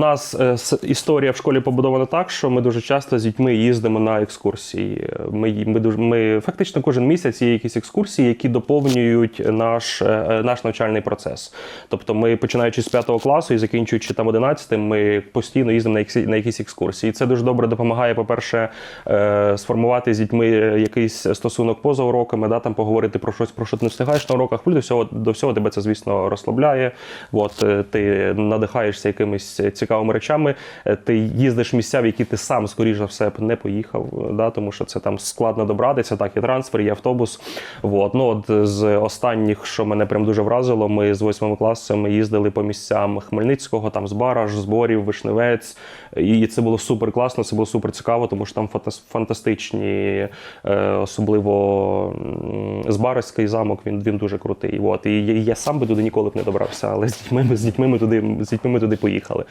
нас е, історія в школі побудована так, що ми дуже часто з дітьми їздимо на екскурсії. Ми, ми, дуже, ми фактично кожен місяць є якісь екскурсії, які доповнюють наш, е, наш навчальний процес. Тобто, ми починаючи з 5 класу і закінчуючи там 11, ми постійно їздимо на на якісь екскурсії. Це дуже добре допомагає, по-перше, е, сформувати з дітьми якийсь стосунок поза уроками, да, там поговорити про щось, про що ти не встигаєш на уроках. Плюс до всього, до всього тебе це, звісно, розслабляє. От, е, ти надихаєшся якимись цікавими речами. Е, Ти їздиш в місця, в які ти сам, скоріш за все, б не поїхав, да, тому що це там складно добратися. Так, є трансфер, є автобус. От, ну, от з останніх, що мене прям дуже вразило, ми з восьмим класом їздили по місцям Хмельницького, там з Бараж, Зборів, Вишневець. І це було супер класно, це було супер цікаво, тому що там фантастичні, е, особливо Збаразький замок, він, він дуже крутий. От. І я, сам би туди ніколи б не добрався, але з дітьми, ми- з дітьми ми туди, з дітьми ми туди поїхали.